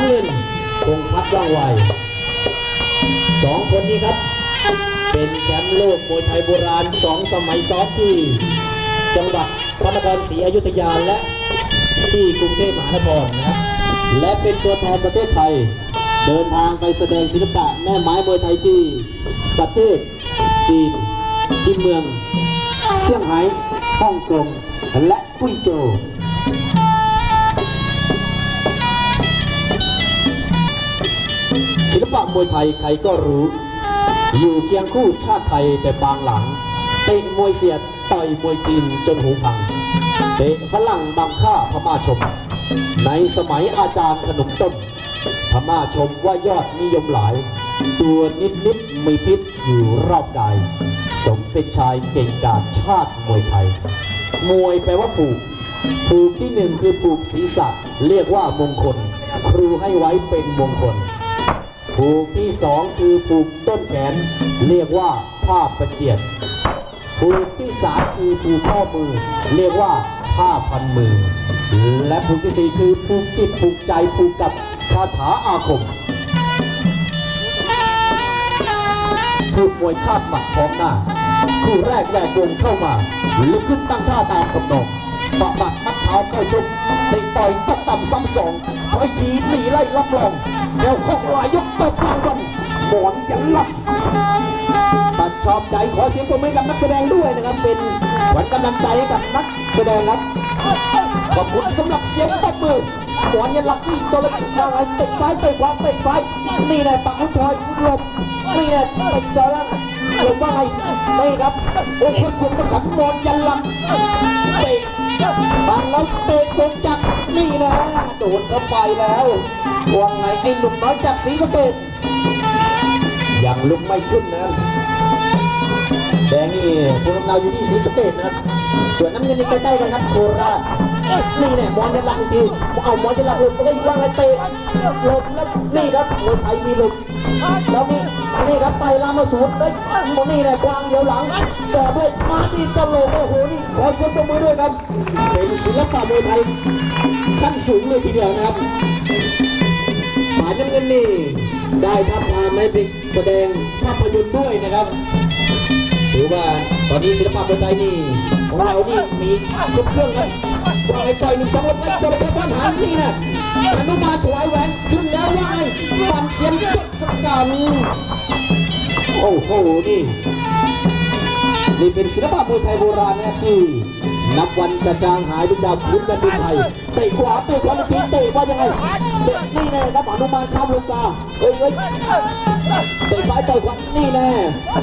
น้ำเงินคงพัดว่างไวสองคนนี้ครับ เป็นแชมป์โลกมวยไทยโบราณสองสมัยซ้อมที่ จังหวัดพระนครศรีอยุธยาและที่กรุงเทพมหานครนะครับ และเป็นตัวแทนประเทศไทย เดินทางไปแสดงศิลปะแม่ไม้มวยไทยที่ประเทศจีนที่เมือง เซี่ยงไฮ้ฮ่องกงและกุ้ยโจว ศิลปะมวยไทยใครก็รู้ อยู่เคียงคู่ชาติไทยแต่บางหลัง เตะมวยเสียดต่อยมวยจีนจนหูพัง เตะฝรั่งบังค่าพม่าชม ในสมัยอาจารย์ขนมต้นพม่าชมว่ายอดนิยมหลาย ตัวนิดนิดๆมีพิษอยู่รอบกาย สมเป็นชายเก่งกาจชาติมวยไทย มวยแปลว่าผูก ผูกที่หนึ่งคือผูกศีรษะ เรียกว่ามงคล ครูให้ไว้เป็นมงคล ผูกที่สองคือผูกต้นแขน เรียกว่าผ้าประเจียดผูกที่สามคือผูกข้อมือ เรียกว่าผ้าพันมือ และผูกที่สี่คือผูกจิตผูกใจผูกกับคาถาอาคมถูกมวยคาดหมัดพร้อมหน้า คู่แรกแหวกวงเข้ามาลุกขึ้นตั้งท่าตามกำหนดปะบัดมัดเท้าเข้าชกเตะต่อยตบต่ำซ้ำสองถอยทีหนีไล่รับรองแล้วข้องลายยกตบรางวัล หมอนยันลับตัดชอบใจขอเสียงปรบมือกับนักแสดงด้วยนะครับ เป็นขวัญกำลังใจให้กับนักแสดงครับขอบคุณสำหรับเสียงตบมือหวานยันหลักที่ตัวเล็กว่าไงเตะซ้ายเตะขวาเตะซ้ายนี่แหละปักมุดทอยมุดลมนี่แหละเตะจอล่างลมว่าไงนี่ครับโอ้คุณคุณประขันมอนยันหลักเตะบังแล้วเตะกงจักนี่นะโดนเข้าไปแล้วว่าไงไอ้หนุ่มน้อยจากศรีสเกษ ยังลุกไม่ขึ้นนะแดงนี่ภูมิลำเนาอยู่ที่ศรีสะเกษนะครับ ส่วนน้ำเงินนี่ใกล้ๆกันครับโคราชนี่เนี่ยมอนยันหลักอีกทีเอามอนยันหลักหลุดไปได้ว่างไงเตะหลบแล้วนี่ครับมวยไทยมีหลุดแล้วมีนี่ครับไตลามาสูดเฮ้ยนี่เนี่ยกวางเดียวหลังต่อด้วยมาดีกระโหลกโอ้โหนี่ขอเสียงปรบมือด้วยครับเป็นศิลปะมวยไทยขั้นสูงเลยทีเดียวนะครับหมาน้ำเงินนี่ ได้ทับทามให้ไปแสดงภาพยนตร์ด้วยนะครับ ถือว่าตอนนี้ศิลปะมวยไทยนี่ของเรานี่มีครบเครื่องครับว่าไงต่อยหนึ่งสองลงไปจระเข้พันหางนี่นะอนุมานถวายแหวนขึ้นแล้วว่าไงฟันเสียงยศสกัดโอ้โหนี่นี่เป็นศิลปะมวยไทยโบราณนะครับที่ นับวันจะจางหายไปจากพื้นแผ่นดินไทยเตะขวาเตะขวาอีกทีเตะว่ายังไงเตะนี่แน่ครับอนุมานข้ามลงกาเฮ้ยเฮ้ยเตะซ้ายต่อยขวานี่แน่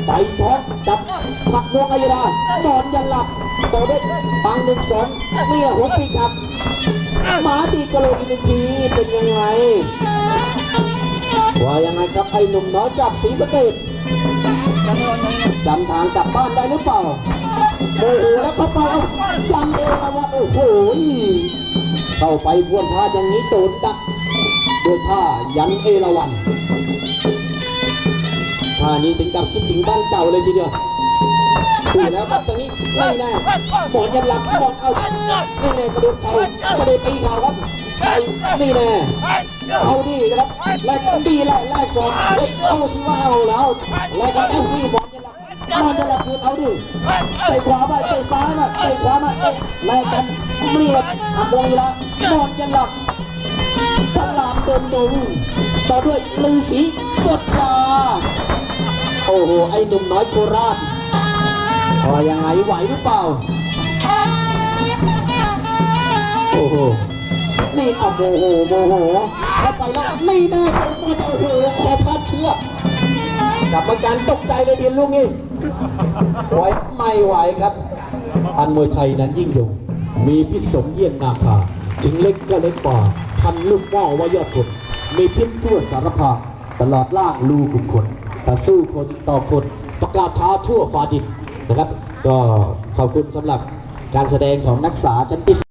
ไปท้องจับหักนวงอัยดานอนยันหลับต่อด้วยปังหนึ่งสองนี่หัวปีกครับหมาตีกระโหลกอีกหนึ่งทีเป็นยังไงว่ายังไงครับไอ้หนุ่มน้อยจากศรีสะเกดจำทางกลับบ้านได้หรือเปล่า โอ้โหแล้วเข้าไปเอาจำเองนะว่าโอ้โหเข้าไปพวนพาอย่างนี้โดนดักด้วยผ้ายันเอราวันท่านี้ถึงกับคิดถึงบ้านเก่าเลยทีเดียว ดูแล้วครับตรงนี้ไม่แน่หมอนยันหลักหมอนเอานี่แน่กระโดดเข่ากระโดดตีเข่าครับไปนี่แน่เอาดีนะครับแลกกันดีแหละแลกสองเฮ้ยเอาสิว่าเอาแล้วแลกกันเอาดีหมอนยันหลักหมอนยันหลักคืนเอาดิเตะขวาไปซ้ายมาเตะขวามาเอะแลกกันเรียบอับวงละหมอนยันหลักสลามเดินดงต่อด้วยลือสีกดลาโอ้โหไอ้หนุ่มน้อยโคราช พอยังไงไหวหรือเปล่า โอ้โห นี่เอาโมโหโมโหเข้าไปแล้วนี่แน่เป็นโอ้โหขอพาเชือกกรรมการตกใจเลยทีลูกนี่ไหวไม่ไหวครับ อันมวยไทยนั้นยิ่งยงมีพิษสมเยี่ยงนาคาถึงเล็กก็เล็กกว่าพันลูกหม้อว่ายอดคนมีพิษทั่วสารพาตลอดล่างลูขุมขนแต่สู้คนต่อคนประกาศท้าทั่วฟ้าดิน นะครับ ก็ขอบคุณสำหรับการแสดงของนักศึกษาชั้นปี